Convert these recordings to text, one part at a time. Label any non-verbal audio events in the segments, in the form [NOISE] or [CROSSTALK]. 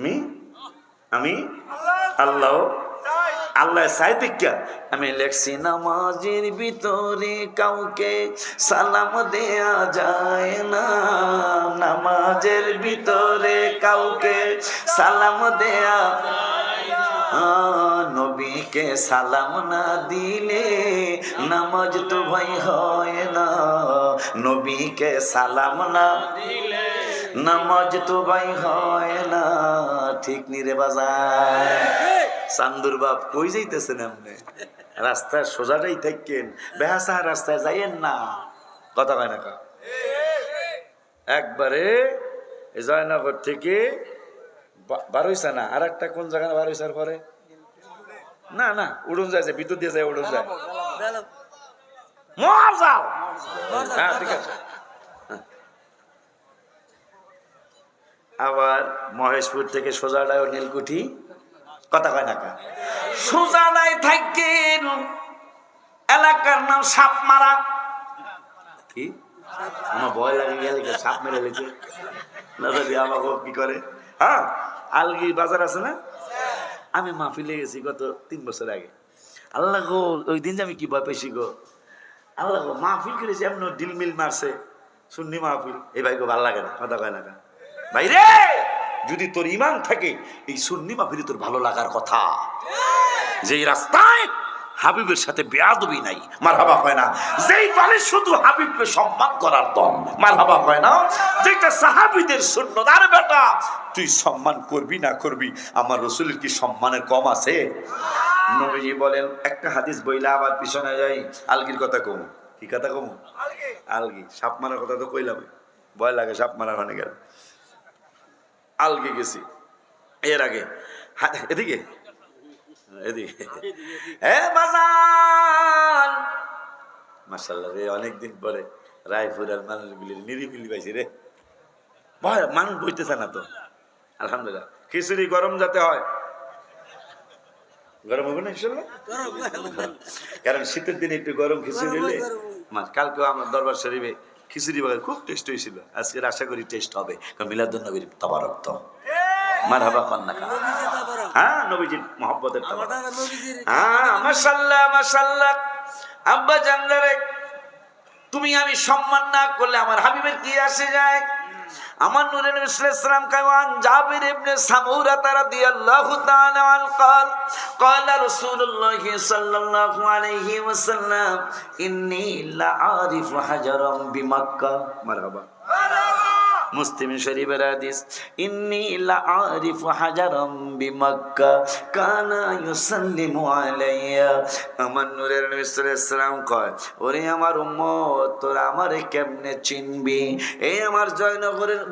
আমি? আমি? আল্লাহ। আল্লাহ সাহিত্যিকা আমি লেখছি নামাজের ভিতরে কাউকে সালাম দেয়া যায় না। নামাজের ভিতরে কাউকে সালাম দেয়া নবীকে সালাম না দিলে নামাজ তো ভাই হয় না। নবীকে সালাম না দিলে নামাজ তো ভাই হয় না ঠিক নিরে বাজার? চান্দুর বাপ কই যাইতেছেন আপনি? রাস্তায় সোজাটাই থাকেন বেহাসা রাস্তায় যাইয়েন না। কথা কয় না কা একবারে জয়নগর থেকে বারোইসা না? আর একটা কোন জায়গায় বারোইসার পরে? না না উড়ন যায় ভিতর দিয়ে যায় উড়ন যায়। মর যাও হ্যাঁ ঠিক আছে। আবার মহেশপুর থেকে সোজাডায় নীলকুঠি, কথা কয় না কা সোজাডায় থাকেন এলাকার নাম সাপমারা কি? আমার ভয় লাগে গেলে সাপ মেরে লেছে না যদি আমাকে কি করে? হ্যাঁ আলগি বাজার আছে না? আমি মাহফিলে গেছি গত তিন বছর আগে। আল্লাহ গো, ওই দিন যে আমি কি ভয় পেয়েছি গো? আল্লাহ গো, মাহফিল করেছি, এমন ডিল মিল মারছে। সুন্নি মাহফিল। এই ভাই গো, ভালো লাগে না, কথা কয় না কা। ভাই রে যদি তোর ইমান থাকে, এই সুন্নি মাহফিলে তোর ভালো লাগার কথা। যে রাস্তায় হাবিবের সাথে বেয়াদবি নাই মার হাবা হয় না। যেই দলে শুধু হাবিবকে সম্মান করার দল মার হাবা হয় না। যেটা সাহাবিদের শূন্য আরে বেটা, তুই সম্মান করবি না করবি, আমার রসুলের কি সম্মানের কম আছে? নবীজি বলেন, একটা হাদিস বইলা আবার পিছনে যাই, আলগির কথা কমু। কি কথা কমু? আলগি। সাপ মারার কথা তো কইলাম ভয় লাগে, সাপ মারার মানে গেল। আলগি গেছি। এর আগে। এদিকে? এদিকে। এ বাজান! মাসাল্লাহ রে অনেকদিন পরে রায়পুরের মানুষগুলি নিরিবিলি পাইছি রে। ভয় মানুষ বইতেছে না তো। আলহামদুলিল্লাহ। খিচুড়ি গরম যাতে হয়। গরম হবে না ইনশাল্লাহ কারণ শীতের দিনে একটু গরম খিচুড়ি দিলে কালকেও আমার দরবার শরীফে খিচুড়ি বাগান খুব টেস্ট হয়েছিল। আজকের আশা করি টেস্ট হবে কারণ মিলাদুল নবীর তবারক তো। মার হাবা কন্যা হ্যাঁ নবীজির মহব্বতের হ্যাঁ মাসাল্লাহ মাসাল্লাহ আব্বা জানলারে তুমি আমি সম্মান না করলে আমার হাবিবের কি আসে যায়? আমার নূরের ইসলাম কাওয়ান জাবির ইবনে সামুরা রাদিয়াল্লাহু তাআলা আন قال قال رسول الله صلى الله عليه وسلم اني لعارف حجرا بمكه مرحبا মুসলিম শরীফের হাদিস, ইন্নি লাআরিফু হাজারাম বিমাক্কা কানা ইউসাল্লিমু আলাইয়া। আমার নূরের নবী সাল্লাল্লাহু আলাইহি কয়, ওরে আমার উম্মত, তোরা আমারে কেমনে চিনবি? এই আমার জয়নগরের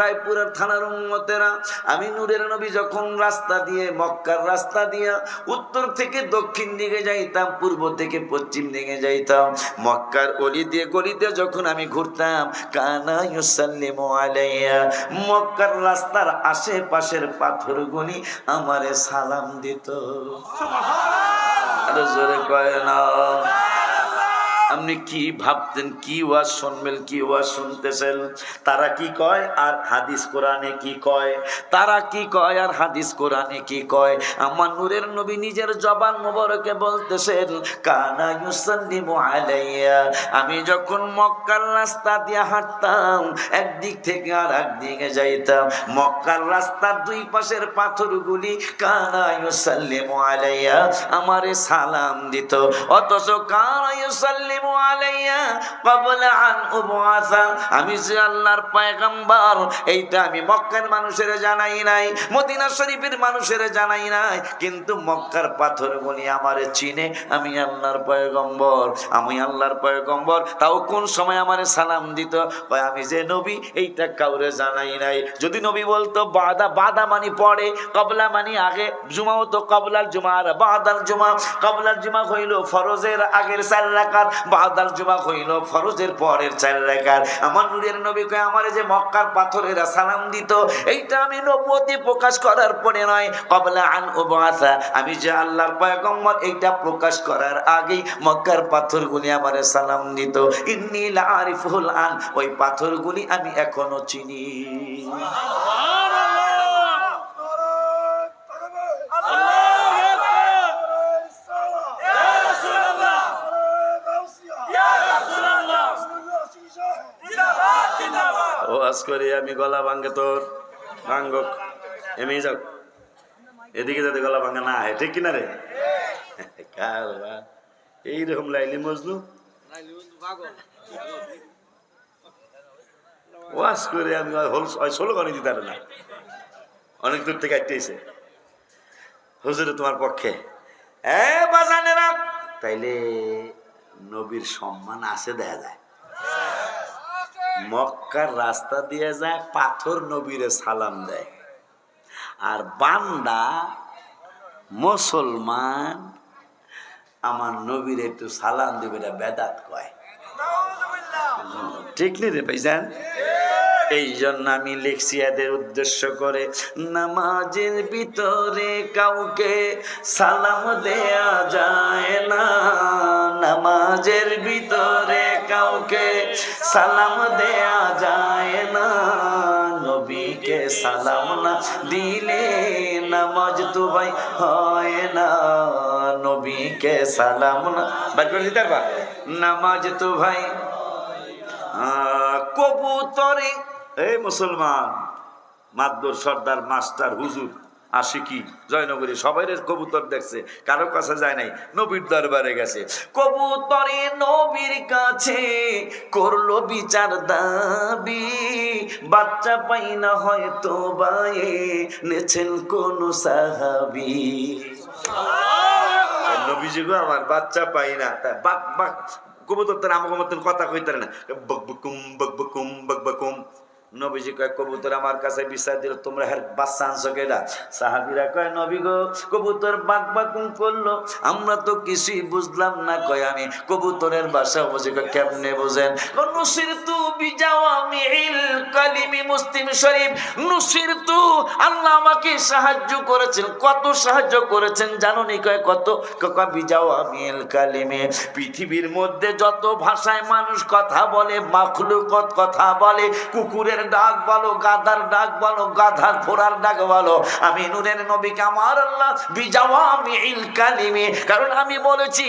রায়পুরের থানার উম্মতেরা, আমি নূরের নবী যখন রাস্তা দিয়ে, মক্কার রাস্তা দিয়ে উত্তর থেকে দক্ষিণ দিকে যাইতাম, পূর্ব থেকে পশ্চিম দিকে যাইতাম, মক্কার অলি দিয়ে গলিতে যখন আমি ঘুরতাম, কানা ইউসাল্লিমু আলাইয়া মক্কার রাস্তার আশেপাশের পাথরগুলি আমারে সালাম দিত। আরও জোরে কয় না। আপনি কি ভাবতেন, কি ওয়াজ শুনবেন, কি ওয়াজ শুনতেছেন? তারা কি কয় আর হাদিস কোরআনে কি কয়? তারা কি কয় আর হাদিস কোরআনে কি কয়? আমার নূরের নবী নিজের জবান মোবারকে বলতেছেন, কানা আমি যখন মক্কার রাস্তা দিয়ে হাঁটতাম, একদিক থেকে আর একদিকে যাইতাম, মক্কার রাস্তার দুই পাশের পাথরগুলি কানা ইউসাল্লিমু আলাইয়া আমারে সালাম দিত। অথচ কানা ইউসাল্লিমু আমারে তাও কোন সময় সালাম দিত? আমি যে নবী, এইটা কাউরে জানাই নাই। যদি নবী বলতো, বাদা বাদা মানি পড়ে, কবলা মানি আগে, জুমা হতো কবলার জুমা, আর বাদাল জুমা, কবলার জুমা হইল ফরজের আগের চার বাদাল জুমা হইল, ফরজের পরের চার রাকাত আমার নূরের নবী কয়, আমারে যে মক্কার পাথরেরা সালাম দিত, এইটা আমি নবুয়তি প্রকাশ করার পরে নয়। কবলা আন উবাসা আমি যে আল্লাহর পয়গম্বর, এইটা প্রকাশ করার আগেই মক্কার পাথরগুলি আমারে সালাম দিত। ইন্নি আরিফুল আন, ওই পাথরগুলি আমি এখনও চিনি। করে, আমি গলা ভাঙ্গে তোর। ভাঙ্গ এমনি যাও। এদিকে যাতে গলা ভাঙ্গা না হয়, ঠিক কিনা রে? এইরকম লাইলি মজনু। করে, আমি ষোলো গানি দিতে না। অনেক দূর থেকে আইতেছে হুজুরে তোমার পক্ষে। এ তাইলে নবীর সম্মান আছে দেখা যায়। মক্কার রাস্তা দিয়ে যায় পাথর নবীরে সালাম দেয়। আর বান্দা মুসলমান আমার নবীর একটু সালাম দেবে এটা বেদাত কয়। ঠিক নেই রে ভাইজান? এই জন্য আমি লিখছি এদের উদ্দেশ্য করে নামাজের ভিতরে কাউকে সালাম দেয়া যায় না। নামাজের ভিতরে কাউকে সালাম দেয়া যায় না। নবীকে সালাম না দিলে নামাজ তো ভাই হয় না। নবীকে সালাম না পারবা? নামাজ তো ভাই কবুতরে এই মুসলমান মাদ্দর সর্দার মাস্টার হুজুর আশিকি জয়নগরী সবাই কবুতর দেখছে কারও কাছে যায় নাই নবীর দরবারে গেছে। কবুতরে নবীর কাছে করল বিচার দাবি বাচ্চা পাই না হয়তো বায়ে নেছেন কোন সাহাবি। নবীজি গো আমার বাচ্চা পাই না বাক বাক কবুতর তার আমাকে মতন কথা কইতে না বক বকুম বক বকুম বক বকুম। নবীজি কয়, কবুতর আমার কাছে বিচার দিল, তোমরা হের বাচ্চা আনছো কেডা? সাহাবিরা কয়, নবী গো, কবুতর বাক বাকুম করল, আমরা তো কিছুই বুঝলাম না কয় আমি কবুতরের বাসা বুঝে কয়, কেমনে বুঝেন? নুসির তু ইল কালিমি মুসলিম শরীফ নুসির তু আল্লাহ আমাকে সাহায্য করেছেন, কত সাহায্য করেছেন জানো নি কয়, কত? কয়, বিজাওয়ামি ইল কালিমে, পৃথিবীর মধ্যে যত ভাষায় মানুষ কথা বলে, মাখলুকত কথা বলে, কুকুরের ডাক বলো, গাধার ডাক বলো, গাধার ফোরার ডাক বলো। আমি নুরের নবীকে আমার আল্লাহ বিজাওয়ামি কারণ আমি বলেছি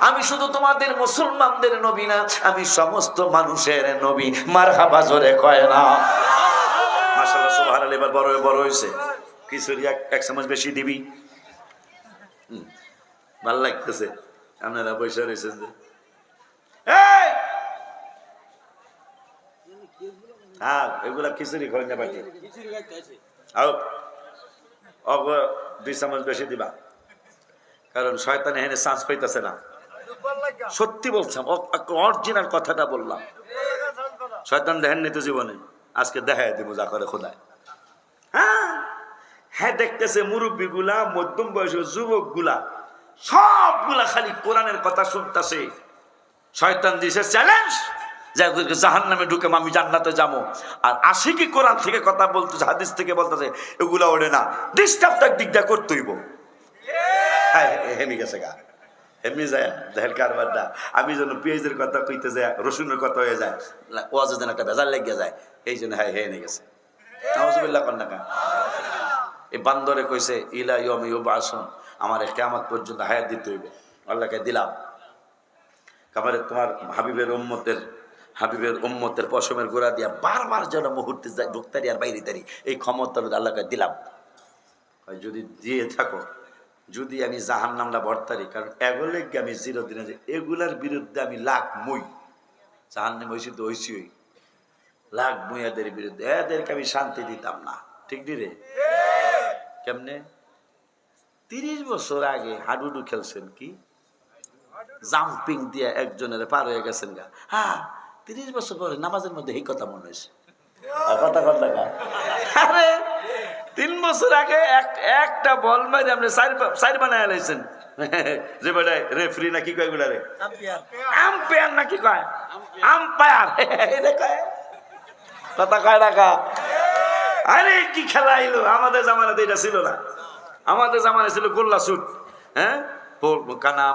আমি শুধু তোমাদের মুসলমানদের নবী না, আমি সমস্ত মানুষের নবী। মারহাবা জোরে কয় না। মাশাআল্লাহ, সুবহানাল্লাহ, এবার বড় বড় হয়েছে। খিচুড়ি এক এক বেশি দিবি। ভালো লাগতেছে। আপনারা বসে রয়েছেন যে। এই! হ্যাঁ এগুলা খিচুড়ি খাই না বাকি অগ দুই চামচ বেশি দিবা। কারণ শয়তান এখানে চান্স পাইতেছে না। সত্যি বলছাম অরিজিনাল কথাটা বললাম। শয়তান দেখেন নিত জীবনে? আজকে দেখায় দিব যা করে খোদায়। হ্যাঁ হ্যাঁ দেখতেছে মুরব্বী গুলা মধ্যম বয়সের যুবকগুলা সবগুলা খালি কোরআনের কথা শুনতেছে। শয়তান দিছে চ্যালেঞ্জ জাহান নামে ঢুকে আমি জান্নাতে যাব। আর আশিকি কোরআন থেকে কথা বলতেছে, হাদিস থেকে বলতেছে, এগুলা ওড়ে না। ডিস্টার্ব তার দিকটা করতে হইব। হ্যাঁ হেমি গেছে গা। হেমি যায় দেখেন কারবারটা। আমি যেন পেঁয়াজের কথা কইতে যায়, রসুনের কথা হয়ে যায় ওয়াজে যেন একটা বেজার লেগে যায়, এই জন্য হ্যাঁ হেনে গেছে। নাউজুবিল্লাহ কন্যা কা এই বান্দরে কইছে, ইলা ইয়ম ইউ বাসন আমার কেমন পর্যন্ত হায়াত দিতে হইবে। আল্লাহকে দিলাম। কামারে, তোমার হাবিবের উম্মতের হাবিবের উম্মতের পশমের গোড়া দিয়া বারবার যেন মুহূর্তে ঢুকতারি আর বাইরে তারি। এই ক্ষমতা আল্লাহকে দিলাম। যদি দিয়ে থাকো, যদি আমি জাহান নামলা ভর্তারি, কারণ এগুলো আমি চিরদিনে এগুলার বিরুদ্ধে আমি লাখ মুই। জাহান নাম হয়েছি তো হয়েছি ওই লাখ মই এদের বিরুদ্ধে। এদেরকে আমি শান্তি দিতাম না। ঠিক নি রে? কেমনে? তিরিশ বছর আগে হাডুডু খেলছেন কি? জাম্পিং দিয়ে একজনের পার হয়ে গেছেন গা। হ্যাঁ তিরিশ বছর পরে নামাজের মধ্যে এই কথা মনে হয়েছে। কথা কথা আরে তিন বছর আগে এক- একটা বল মারি আপনি সাইড বানায় লাইছেন যে বেটা রেফারি না কি কয়গুলা রে? আম্পায়ার। না কি কয়? আম্পায়ার। কয়? কথা কয় টাকা আরে কি খেলা আমাদের জামানাতে এটা ছিল না। আমাদের জামানায় ছিল গোল্লা শুট হ্যাঁ? কানা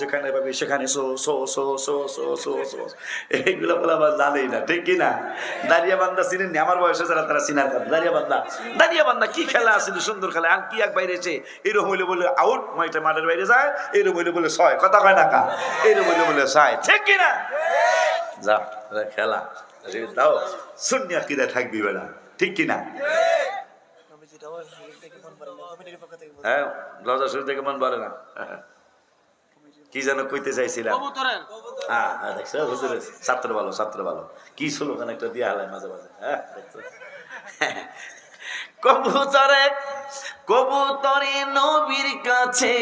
যেখানে পাবি সেখানে এইগুলো বলে আবার জানেই না, ঠিক কি না দাঁড়িয়ে বান্দা চিনেন নি? আমার বয়সে যারা তারা চিনার কথা দাঁড়িয়ে বান্দা দাঁড়িয়ে বান্দা কি খেলা আছিল, সুন্দর খেলা? আর কি এক বাইরেছে এরকম হইলে বলে আউট মাইটা মাঠের বাইরে যায়। এরকম হইলে বলে ছয়। কথা কয় না কা? এরকম হইলে বলে ছয়। ঠিক কি না যা তোরা খেলা। দাও। শূন্য কিরা থাকবি বেড়া। ঠিক কিনা? হ্যাঁ লজা শুরু থেকে মন না। কি যেন কইতে চাইছিলাম। হ্যাঁ হ্যাঁ দেখছ ছাত্র ভালো ছাত্র ভালো। কি স্লোগান একটা দিয়ে হালায় মাঝে মাঝে। হ্যাঁ দেখছ? কবুতরে কবুতরে নবীর কাছে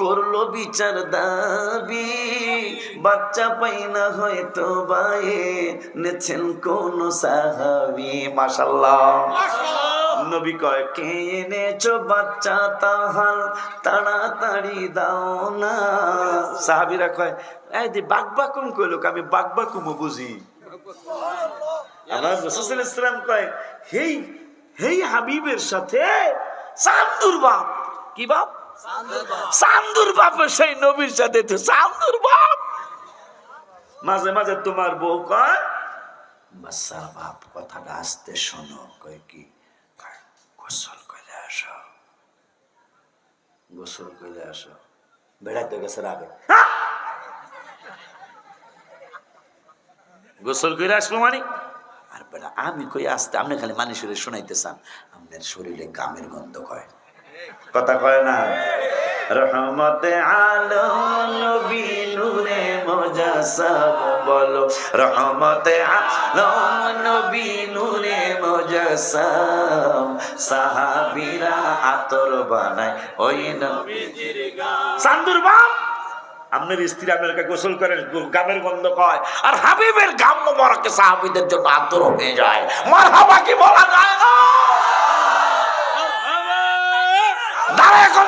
করল বিচার দাবি। বাচ্চা পাই না হয়তো বায়ে নেছেন কোন সাহাবি। মাশাল্লাহ। নবী কয় কে এনেছো বাচ্চা তাহার? তাড়াতাড়ি দাও না। সাহাবিরা কয় এই কইলো আমি বাক বুঝি। আমার রসুল ইসলাম কয় হেই হেই হাবিবের সাথে চান্দুর বাপ। কি বাপ? চান্দুর বাপের সেই নবীর সাথে তো চান্দুর বাপ। মাঝে মাঝে তোমার বউ কয় বাচ্চার বাপ কথাটা আসতে শোনো। কয় কি? গোসল করে আসো। গোসল করে আসো। বেড়াতে গেছে আগে গোসল করে আসব মানে? আর বেড়া আমি কই আসতে আপনি খালি মানুষের শোনাইতে চান আপনার শরীরে গামের গন্ধ কয়। কথা কয় না। রহমতে আলম নবী নূরে মুজাসসাম বলো। রহমতে আলম নবী নূরে সাহাবীরা আতর বানায় ওই নবীজির চান্দুর বাপ! আপনার স্ত্রী আপনাকে গোসল করে, গামের গন্ধ কয় আর হাবিবের গাম মোবারকে সাহাবিদের জন্য আতর হয়ে যায়। মার হাবা কি বলা যায় না দাঁড়া এখন।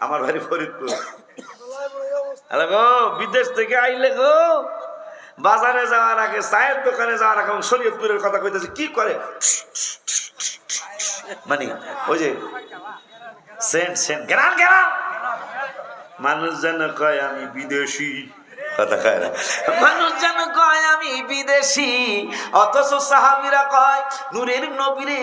আমার বাড়ি ফরিদপুর। [LAUGHS] হ্যালো গো বিদেশ থেকে আইলে গো। বাজারে যাওয়ার আগে চায়ের দোকানে যাওয়ার আগে শরীয়তপুরের কথা কইতেছে কি করে? মানে ওই যে সেন্ট সেন্ট গেরান গেরান। মানুষ যেন কয় আমি বিদেশি কথা কয় না। মানুষ যেন কয় আমি বিদেশি অথচ সাহাবিরা কয় নূরের নবীরে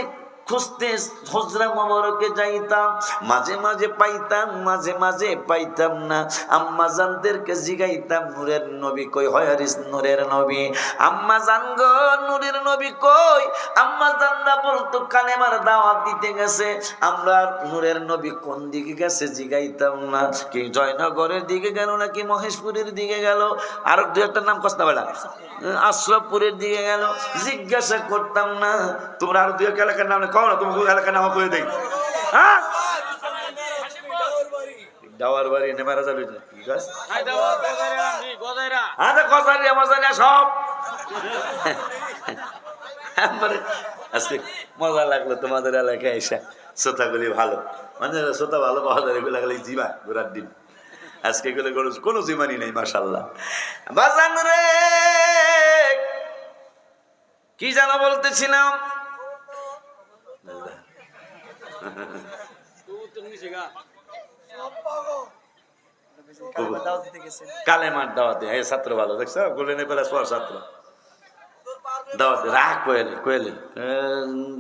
খুঁজতে হজরা মোবারকে যাইতাম, মাঝে মাঝে পাইতাম, মাঝে মাঝে পাইতাম না। আম্মা জানদেরকে জিগাইতাম, নূরের নবী কই হয়ারিস নূরের নবী? আম্মা জান গো, নূরের নবী কই? আম্মা জানরা বলতো, কালেমার দাওয়াত দিতে গেছে। আমরা নূরের নবী কোন দিকে গেছে? জিগাইতাম না। কি জয়নগরের দিকে গেল নাকি মহেশপুরের দিকে গেল? আর দু একটা নাম কস্তা বেড়া আশরফপুরের দিকে গেল। জিজ্ঞাসা করতাম না। তোমরা আর দু এক এলাকার নাম কও না, তোমাকে এলাকার নাম করে দেই। হ্যাঁ? জানি একবারে আজকে মজা লাগল তোমাদের এলাকায় এসে। শ্রোতাগুলি ভালো। মানে শ্রোতা ভালো পাওয়া যায় এগুলো গেলে জিমা, ঘোরার দিন। আজকে এগুলো কোনো জিমানি নেই মাসাল্লাহ রে! কি যেন বলতেছিলাম? [LAUGHS] ভালো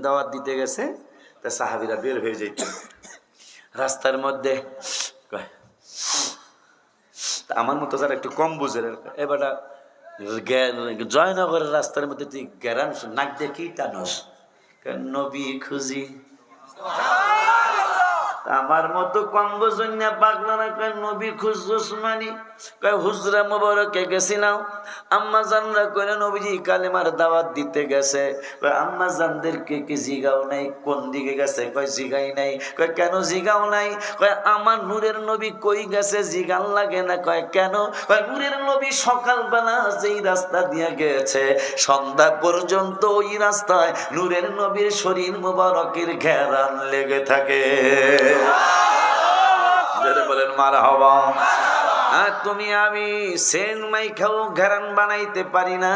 দাওয়াত দিতে গেছে, তা সাহাবিরা বের হয়ে যেত রাস্তার মধ্যে আমার মতো যারা একটু কম বুঝে এবারটা জয়নগরের রাস্তার মধ্যে তুই গ্যারান নাক দিয়ে কি টানস নবী খুঁজি। Let's go. Oh. আমার মতো কম বোঝন্যা পাগলারা কয়, নবী খুঁজছস মানি কয়, হুজরা মোবারকে গেছিলাম। আম্মা জানরা কয়, নবীজি কালেমার দাওয়াত দিতে গেছে। কয়, আম্মা জানদেরকে কি জিগাও নাই? কোন দিকে গেছে? কয়, জিগাই নাই। কয়, কেন জিগাও নাই? কয়, আমার নূরের নবী কই গেছে? জিগান লাগে না। কয়, কেন? কয়, নূরের নবী সকালবেলা যেই রাস্তা দিয়ে গেছে, সন্ধ্যা পর্যন্ত ওই রাস্তায় নূরের নবীর শরীর মোবারকের ঘেরান লেগে থাকে। বলেন মার হবা তুমি আমি সেন মাইখাও ঘেরান বানাইতে পারি না।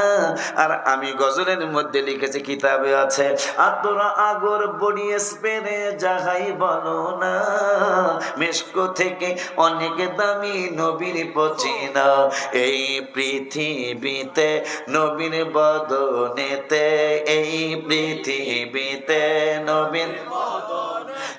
আর আমি গজলের মধ্যে লিখেছি, কিতাবে আছে, আর তোরা আগর বডি স্পেনে যাহাই বলো না, মেশকো থেকে অনেক দামি নবীর পচিনা, এই পৃথিবীতে নবীর বদনেতে, এই পৃথিবীতে নবীর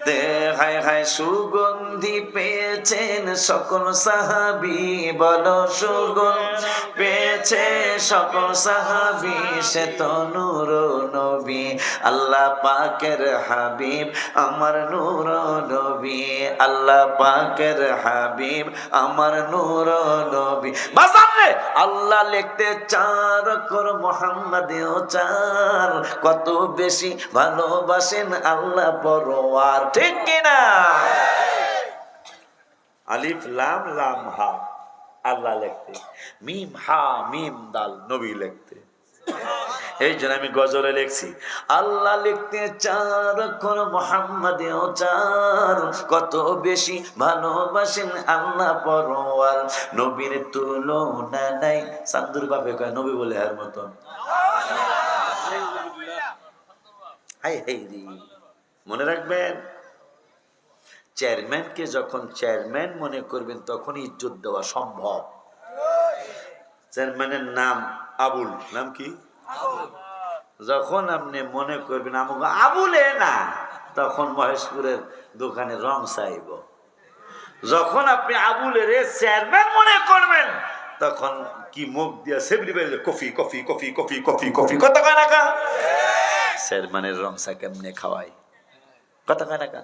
হায় হায় সুগন্ধি পেয়েছেন সকল সাহাবি। বলো সুগন্ধ পেয়েছে সকল সাহাবি, সে তো নূর নবী। আল্লাহ পাকের হাবিব আমার নূর নবী। আল্লাহ পাকের হাবিব আমার নূর নবী। বাজারে আল্লাহ লিখতে চার কর মোহাম্মদেও চার। কত বেশি ভালোবাসেন আল্লাহ পরোয়ার। ঠিক কিনা? আলিফ, লাম লাম, হা। আল্লাহ লিখতে। মিম, হা, মিম, দাল, নবী লিখতে। এই জন্য আমি গজলে লিখছি, আল্লাহ লিখতে চার কোন মোহাম্মদেও চার। কত বেশি ভালোবাসেন আল্লাহ পরোয়ার নবীর তুলনা নাই। সান্দুর বাপে কয়, নবী বলে আর মতন। হাই মনে রাখবেন? চেয়ারম্যানকে যখন চেয়ারম্যান মনে করবেন তখন ইজ্জত দেওয়া সম্ভব। চেয়ারম্যানের নাম আবুল। নাম কি? যখন আপনি মনে করবেন আমাকে আবুলে না তখন মহেশপুরের দোকানে রং চাইব। যখন আপনি আবুলের চেয়ারম্যান মনে করবেন তখন কি মুখ দিয়া সেবরি বেরোলে coffee coffee coffee coffee coffee coffee কত কয় টাকা চেয়ারম্যানের রং চা কেমনে খাওয়াই? কত কয় টাকা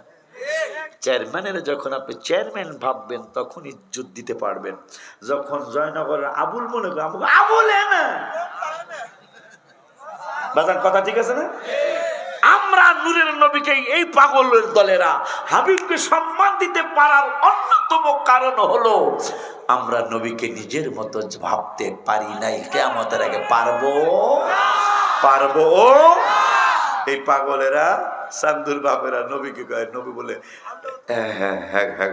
চেয়ারম্যানের, যখন আপনি চেয়ারম্যান ভাববেন তখন ইজ্জত দিতে পারবেন। যখন জয়নগরের আবুল মনে করেন আবুলে বাজার কথা ঠিক আছে না? আমরা নূরের নবীকে এই পাগলের দলেরা, হাবিবকে সম্মান দিতে পারার অন্যতম কারণ হলো, আমরা নবীকে নিজের মতো ভাবতে পারি নাই। কেমতের আগে পারব? পারব? এই পাগলেরা সান্দুর বাপেরা নবীকে কয়, নবী বলে হ্যাঁ হ্যাঁ হ্যাঁ হ্যাঁ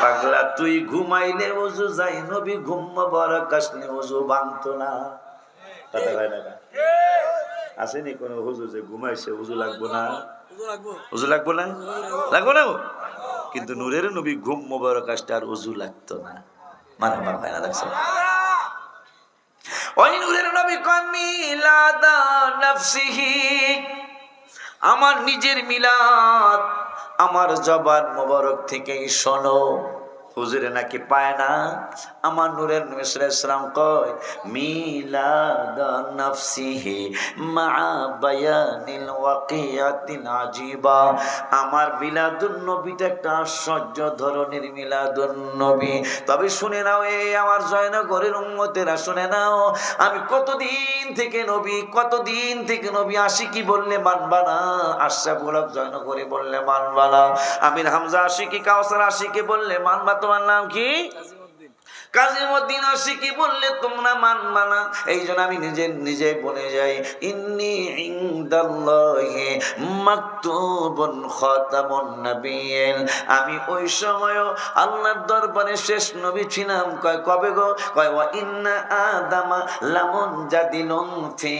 পাগলা, তুই ঘুমাইলে উজু, যাই নবী ঘুম বড় কাশনি উজু ভাঙতো না। কথা কয় না? আসেনি কোন হুজু যে ঘুমাইছে উজু লাগবো না? উজু লাগবো না? লাগবো না কিন্তু নূরের নবী ঘুম মোবারক আসতে আর উজু লাগতো না। মানে বাবা না লাগছে। ওই নূরের নবী নফসিহি নাফসিহি। আমার নিজের মিলাদ আমার জবান মোবারক থেকেই শোনো। হুজুরে নাকি পায় না? আমার নূরের নবিসাম কয় মিলাদ নফসিহি মা আমার মিলাদুন নবীটা একটা আশ্চর্য ধরনের মিলাদুন নবী তবে শুনে নাও এই আমার জয়নগরের উম্মতেরা, শুনে নাও। আমি কতদিন থেকে নবী, কতদিন থেকে নবী আসি কি বললে মানবা না? আশরাফুলক জয়নগরে বললে মানবা না। আমির হামজা আশিকি কাউসার আশিকি বললে মানবা। তোমার নাম কি বললে এই জন্য আমি নিজে নিজে বলে যাই, ইন্নি আমি ওই সময়ও আল্লাহর দরবারে শেষ নবী ছিলাম। কয়, কবে গো? কয় ইন্না আদামা লামুন জাদিলুন ফি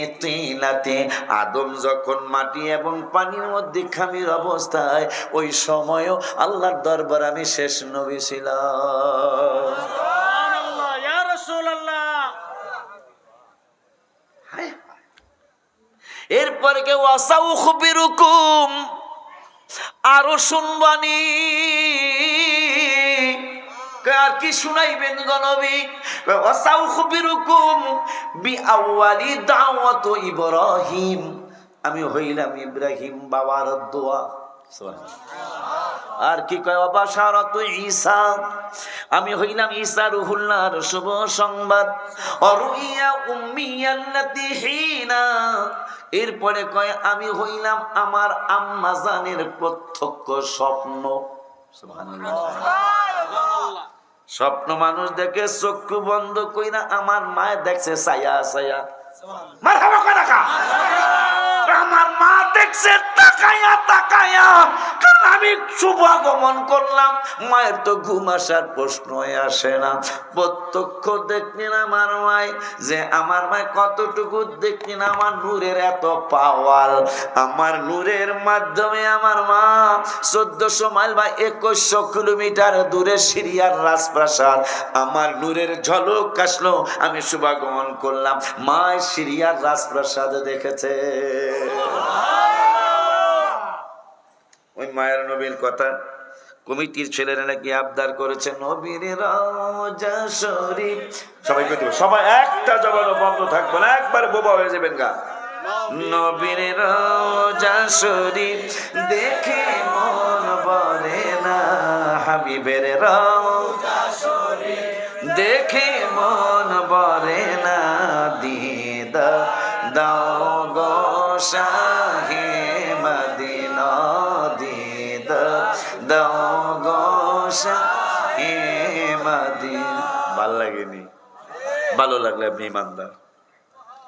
আদম যখন মাটি এবং পানির মধ্যে খামির অবস্থায়, ওই সময়ও আল্লাহর দরবার আমি শেষ নবী ছিলাম সুবহানাল্লাহ, ইয়া রাসূলুল্লাহ। হায় হায়। এরপরে কেউ আসাউ খুবিরুকুম, আরও শুনবানি। আর কি শুনাইবেন গণবী ইব্রাহিম। আমি হইলাম ইব্রাহিম বাবার দোয়া। আর কি কয় অবাসারত ঈসা। আমি হইলাম ঈসা রুহুল্লাহর শুভ সংবাদ। অরুইয়া উম্মিয়াল্লাতি হিনা। এরপরে কয় আমি হইলাম আমার আম্মা জানের প্রত্যক্ষ স্বপ্ন। স্বপ্ন মানুষ দেখে চক্ষু বন্ধ কইরা আমার মায় দেখছে ছায়া ছায়া। মারহাবা দেখছে তাকায়া তাকায়া কারণ আমি শুভাগমন করলাম। মায়ের তো ঘুম আসার প্রশ্নই আসে না। প্রত্যক্ষ দেখলেন আমার মায় যে আমার মায় কতটুকু দেখলেন আমার নূরের এত পাওয়ার। আমার নূরের মাধ্যমে আমার মা চোদ্দশো মাইল বা একুশশো কিলোমিটার দূরে সিরিয়ার রাজপ্রাসাদ। আমার নূরের ঝলক আসলো, আমি শুভাগমন করলাম। মা সিরিয়ার রাজপ্রাসাদ দেখেছে। ওই মায়ের নবীর কথা। কমিটির ছেলেরা নাকি আবদার করেছে নবীর রওজা শরীফ সবাই কই সবাই একটা জবানো বন্ধ থাকবে না, একবার বোবা হয়ে যাবেন গা। নবীর রওজা শরীফ, দেখে মন বলে না, হাবিবের রওজা শরীফ, দেখে মন বলে না, দিদা, দাও গো ভালো লাগলে আপনি ইমানদার।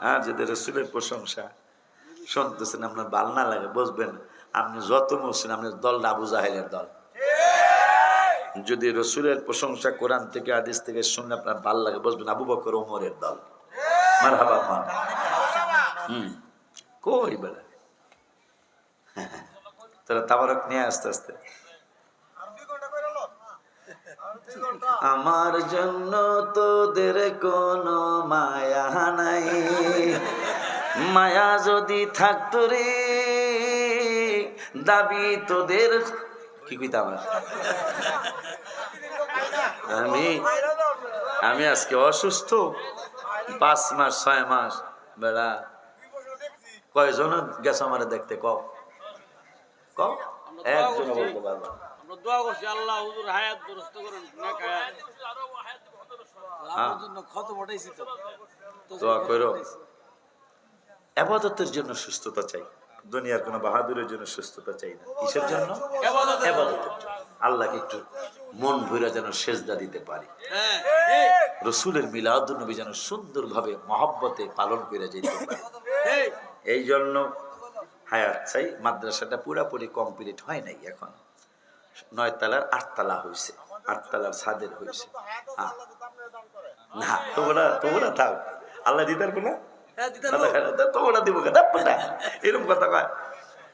হ্যাঁ যদি রসুলের প্রশংসা শুনতেছেন, আপনার ভালো না লাগে, বুঝবেন আপনি যত মরছেন, আপনার দল আবু জাহেলের দল। যদি রসুলের প্রশংসা কোরআন থেকে আদিস থেকে শুনলে আপনার ভালো লাগে, বুঝবেন আবু বকর ওমরের দল। হাবা কই বেলা তাহলে তাবারক নিয়ে আস্তে আস্তে। আমার জন্য তোদের কোনো মায়া নাই। মায়া যদি থাকতো রে, দাবি তোদের কি কইতা আমার? আমি আমি আজকে অসুস্থ। পাঁচ মাস, ছয় মাস, বেড়া। কয়জন গেছে আমার দেখতে? কও। কও? একজন বলতে পারব। আমরা দোয়া করছি আল্লাহ হুজুর হায়াত দুরস্ত করুন নেক হায়াত হ্যাঁ। আপনার জন্য ক্ষত বটাইছি তো। তো দোয়া করো। আবাদতের জন্য সুস্থতা চাই। দুনিয়ার কোনো বাহাদুরের জন্য সুস্থতা চাই না। কিসের জন্য? আল্লাহকে একটু মন ভৈরা যেন সেজদা দিতে পারি। হ্যাঁ। রসুলের মিলাদুল নবী যেন সুন্দরভাবে মহব্বতে পালন করে যেতে পারি। এই জন্য হায়াত চাই। মাদ্রাসাটা পুরাপুরি কমপ্লিট হয় নাই এখন। নয় তালার আটতলা হয়েছে আটতলার ছাদের হয়েছে হ্যাঁ। না তোমরা তোমরা থাক। আল্লাহ দিদার কোনা? হ্যাঁ তোমরা দিব এরকম কথা কয়।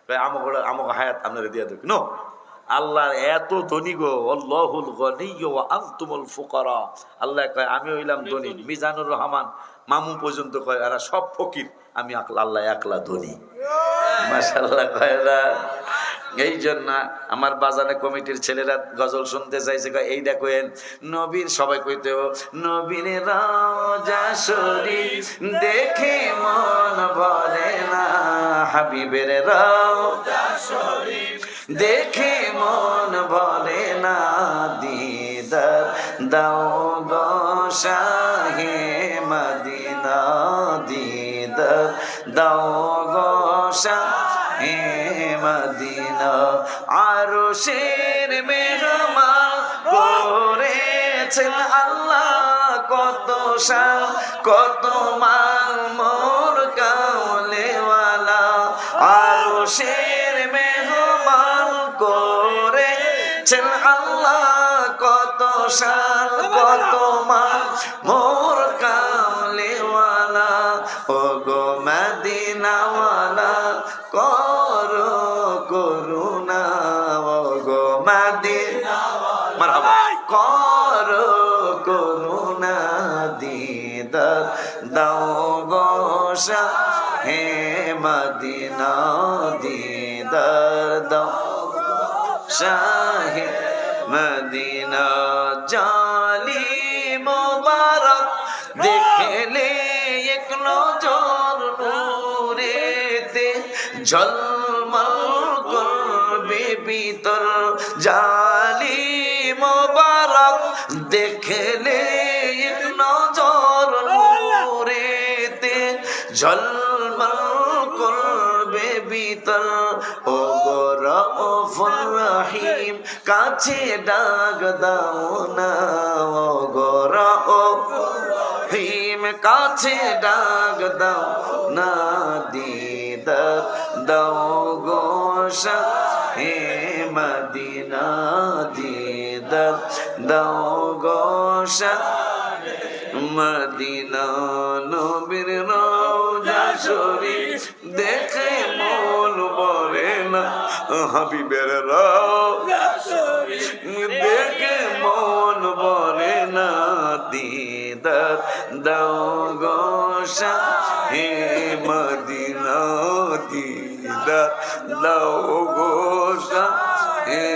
কয় আমাকে আমাকে হায়াত আপনারা দিয়ে দেবে নো। আল্লাহর এত ধনী গো আল্লাহুল ফুকারা। আল্লাহ কয় আমি হইলাম ধনী মিজানুর রহমান। মামু পর্যন্ত কয় এরা সব ফকির। আমি আকলা আল্লাহ একলা ধনী। মাশাআল্লাহ কয় না। এই জন্য আমার বাজারে কমিটির ছেলেরা গজল শুনতে চাইছে এই দেখেন নবীর সবাই কইতে নবীর দেখে মন বলে না। হাবিবের রাজা শরীফ দেখে মন বলে না। দিদার দাও গো শাহে মদিনা। দিদার দাও গো শাহে মদিনা। আরও শের মেহমা করেছেন আল্লাহ, কত শাহ কত মাল মোর কাউলেওয়ালা। আরও শের মেহমান করেছেন আল্লাহ, কত শাল কত মদিনা দিদার দাও। শাহে মদিনা জালি মোবারক দেখলে এক নজর নূরেতে। ঝলমল করবে ভিতর জালি মোবারক দেখলে এক নজর নূরেতে। ঝলমল ভিতর ও রহিম, কাছে ডাক দাও না। ও গরফুর রহিম, কাছে ডাক দাও না। দিদ দিদার দাও গো হে মদিনা। দিদার দাও গো মদিনা। নবীর রওজা শরীফ দেখে হাবিবের দেখে মন বলে না গোসা হে মদিনা গোসা হে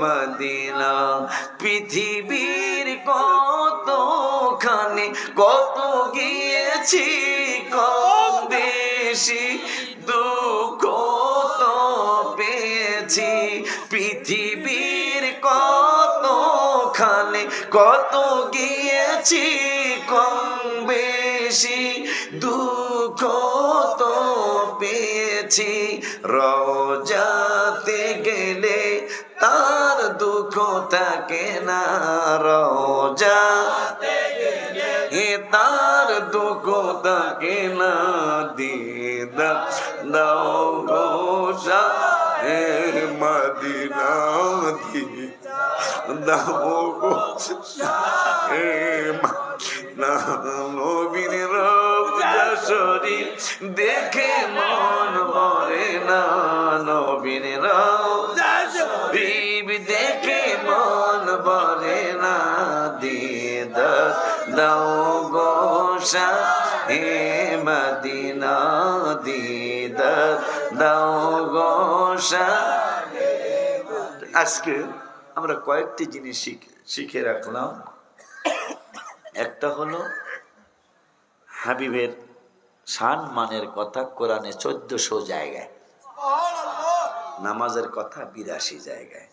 মদিনা। পৃথিবীর কতখানে, কত গিয়েছি, কম বেশি দুঃখ পেয়েছি পৃথিবীর কত খানে কত গিয়েছি কম বেশি, দুঃখ তো পেয়েছি। রোজাতে গেলে তার দুঃখ থাকে না রোজা হে তার দুঃখ থাকে না। দিদা দাও গোসা হে মদিনা দি দাও গোসা হে মদিনা নবীর রোজা শরীফ দেখে মন ভরে না। নবীর রোজা শরীফ দেখে মন ভরে না। দিদা দাও গোসা হে মদিনা দিদা দাও গোসা আজকে আমরা কয়েকটি জিনিস শিখে শিখে রাখলাম। একটা হলো হাবিবের শান মানের কথা কোরআনে চোদ্দশো জায়গায়। নামাজের কথা বিরাশি জায়গায়।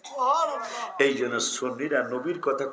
এই জন্য সন্নিরা নবীর কথা